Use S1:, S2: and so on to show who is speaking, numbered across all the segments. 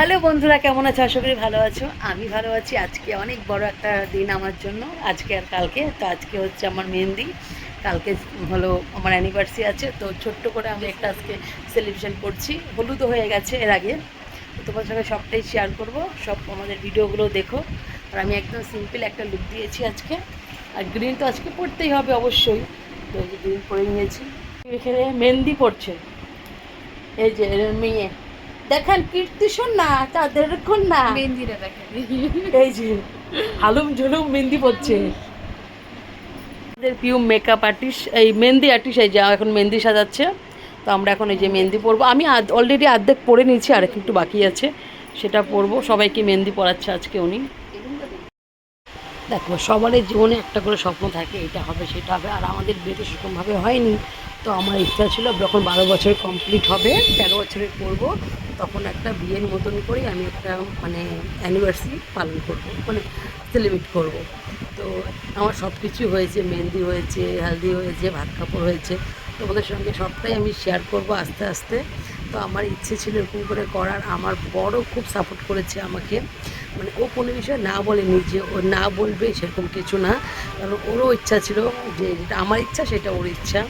S1: Hello বন্ধুরা, কেমন আছো? আশা করি ভালো আছো। আমি ভালো আছি। আজকে অনেক বড় একটা দিন আমার জন্য, আজকে আর কালকে। তো আজকে হচ্ছে আমার মেহেন্দি। কালকে হলো আমার অ্যানিভার্সারি আছে। তো ছোট্ট করে আমি একটা আজকে সেলিব্রেশন করছি। হলুদও হয়ে গেছে এর আগে। তো তোমার সঙ্গে সবটাই শেয়ার করব। সব আমাদের ভিডিওগুলো দেখো। আর আমি একদম সিম্পল একটা লুক দিয়েছি আজকে। আর গ্রিন তো আজকে পড়তেই হবে অবশ্যই। তো গ্রিন পরে নিয়েছি। এখানে মেহেন্দি পড়ছে এই যে মেয়ে। দেখেন কীর্তি শোন না তাদের কন্যা।
S2: মেহেন্দিটা দেখেন।
S1: এই যে হালুম ঝুলুম মেহেন্দি পড়ছে পিউ মেকআপ আর্টিস্ট এই মেহেন্দি আর্টিস্ট এই যে এখন মেহেন্দি সাজাচ্ছে তো আমরা এখন এই যে মেহেন্দি পরবো। আমি অলরেডি অর্ধেক পরে নিয়েছি আর একটু বাকি আছে সেটা পরবো। সবাইকে মেহেন্দি পরাচ্ছে আজকে উনি। দেখো সবারই জীবনে একটা করে স্বপ্ন থাকে এটা হবে সেটা হবে আর আমাদের বিয়েটা সেরকমভাবে হয়নি। তো আমার ইচ্ছা ছিল, যখন বারো বছর কমপ্লিট হবে, তেরো বছরের করব, তখন একটা বিয়ের মতন করেই আমি একটা মানে অ্যানিভার্সারি পালন করব মানে সেলিব্রেট করব। তো আমার সব কিছু হয়েছে, মেহেন্দি হয়েছে, হালদি হয়েছে, ভাত কাপড় হয়েছে, তোমাদের সঙ্গে সবটাই আমি শেয়ার করব আস্তে আস্তে। তো আমার ইচ্ছে ছিল এরকম করে করার। আমার বড় খুব সাপোর্ট করেছে আমাকে। মানে ও কোনো বিষয়ে না বলেনি যে ও না বলবে সেরকম কিছু না। কারণ ওরও ইচ্ছা ছিল যে যেটা আমার ইচ্ছা সেটা ওর ইচ্ছা।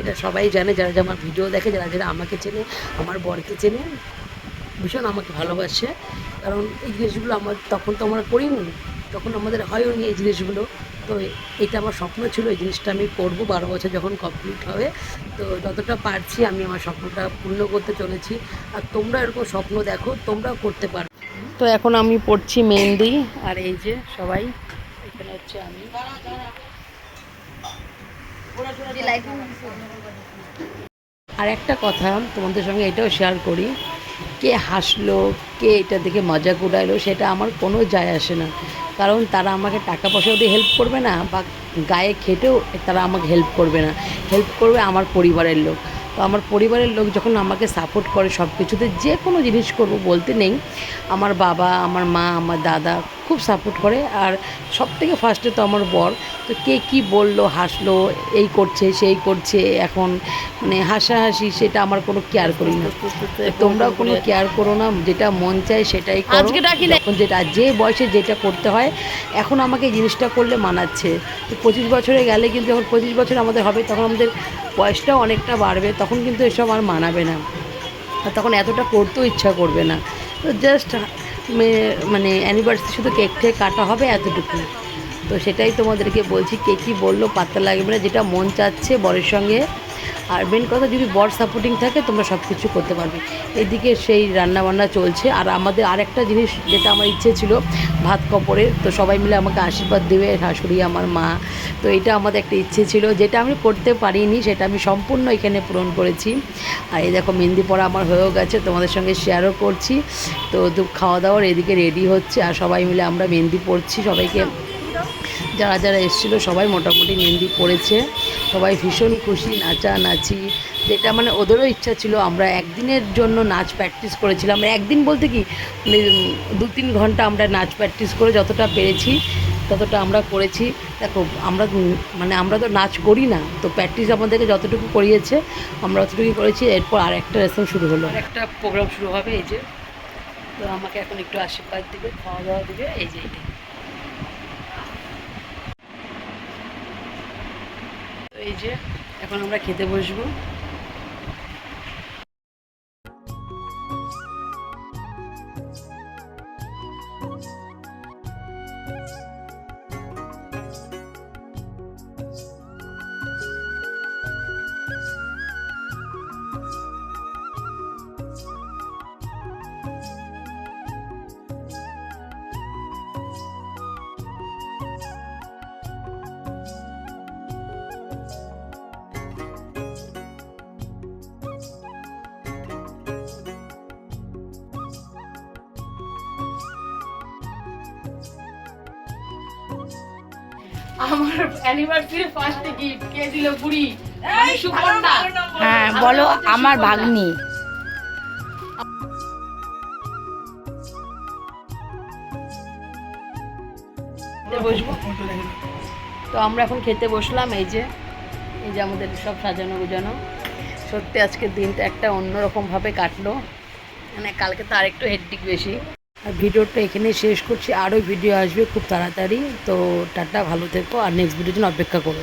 S1: এটা সবাই জানে, যারা যারা আমার ভিডিও দেখে, যারা যারা আমাকে চেনে, আমার বরকে চেনে, ভীষণ আমাকে ভালোবাসে। কারণ এই জিনিসগুলো আমার তখন তো আমরা করিনি। তখন আমাদের হয়নি এই জিনিসগুলো। তো এটা আমার স্বপ্ন ছিল, এই জিনিসটা আমি করব বারো বছর যখন কমপ্লিট হবে। তো যতটা পারছি আমি আমার স্বপ্নটা পূর্ণ করতে চলেছি। আর তোমরা এরকম স্বপ্ন দেখো, তোমরাও করতে পারো। তো এখন আমি পড়ছি মেহেন্দি, আর এই যে সবাই, এখানে হচ্ছে আমি। আর একটা কথা তোমাদের সঙ্গে এটাও শেয়ার করি। কে হাসলো, কে এটা দেখে মজা কুড়াইলো, সেটা আমার কোনো যায় আসে না। কারণ তারা আমাকে টাকা পয়সা দিয়ে হেল্প করবে না, বা গায়ে খেটেও তারা আমাকে হেল্প করবে না। হেল্প করবে আমার পরিবারের লোক। তো আমার পরিবারের লোক যখন আমাকে সাপোর্ট করে সব কিছুতে যে কোনো জিনিস করব বলতে নেই। আমার বাবা, আমার মা, আমার দাদা খুব সাপোর্ট করে। আর সব থেকে ফার্স্টে তো আমার বর তো কে কি বলল হাসলো এই করছে সেই করছে এখন মানে হাসাহাসি সেটা আমার কোনো কেয়ার করি না। তোমরাও কোনো কেয়ার করো না যেটা মন চায় সেটাই করো। এখন যেটা যে বয়সে যেটা করতে হয় এখন আমাকে এই জিনিসটা করলে মানাচ্ছে। তো পঁচিশ বছরে গেলে কিন্তু যখন পঁচিশ বছর আমাদের হবে তখন আমাদের বয়সটাও অনেকটা বাড়বে তখন কিন্তু এসব আর মানাবে না। আর তখন এতটা করতেও ইচ্ছা করবে না। তো জাস্ট মানে অ্যানিভার্সারি শুধু কেক ঠেক কাটা হবে এতটুকু। তো সেটাই তোমাদেরকে বলছি, কে কী বলল পাত্তা লাগবে না, যেটা মন চাচ্ছে বরের সঙ্গে আর মেন কথা যদি বর সাপোর্টিং থাকে, তোমরা সব কিছু করতে পারবে। এদিকে সেই রান্নাবান্না চলছে। আর আমাদের আরেকটা জিনিস যেটা আমার ইচ্ছে ছিল, ভাত কাপড়ের। তো সবাই মিলে আমাকে আশীর্বাদ দেবে, শাশুড়ি আমার মা। তো এটা আমাদের একটা ইচ্ছে ছিল। যেটা আমি করতে পারিনি, সেটা আমি সম্পূর্ণ এখানে পূরণ করেছি। আর এই দেখো, মেহেন্দি পড়া আমার হয়েও গেছে, তোমাদের সঙ্গে শেয়ারও করছি। তো খাওয়া দাওয়ার এদিকে রেডি হচ্ছে। আর সবাই মিলে আমরা মেহেন্দি পড়ছি সবাইকে। যারা যারা এসেছিল, সবাই মোটামুটি মেহেন্দি পড়েছে সবাই ভীষণ খুশি নাচা নাচি যেটা মানে ওদেরও ইচ্ছা ছিল, আমরা একদিনের জন্য নাচ প্র্যাকটিস করেছিলাম। একদিন বলতে কি মানে দু তিন ঘণ্টা আমরা নাচ প্র্যাকটিস করে যতটা পেরেছি, ততটা আমরা করেছি। দেখো, আমরা মানে আমরা তো নাচ করি না, তো প্র্যাকটিস আমাদেরকে যতটুকু করিয়েছে, আমরা অতটুকু করেছি। এরপর আর একটা লেসন শুরু হলো। আর একটা প্রোগ্রাম শুরু হবে, এই যে। তো আমাকে এখন একটু আশীর্বাদ দিবে খাওয়া দাওয়া দিবে এই যে এইটাই তো এই যে এখন আমরা খেতে বসবো।
S2: আমার অ্যানিভার্সারি ফার্স্ট গিফট কে দিল বুড়ি? সুকন্যা
S3: হ্যাঁ বলো আমার ভাগ্নি।
S1: তো আমরা এখন খেতে বসলাম এই যে এই যে আমাদের সব সাজানো গুজানো। সত্যি আজকের দিনটা একটা অন্যরকমভাবে কাটলো। মানে কালকে তো আরেকটু হেডটিক বেশি। আর ভিডিওটা এখানে শেষ করছি। আরও ভিডিও আসবে খুব তাড়াতাড়ি। তো টাটা, ভালো থেকো। আর নেক্সট ভিডিওর জন্য অপেক্ষা করো।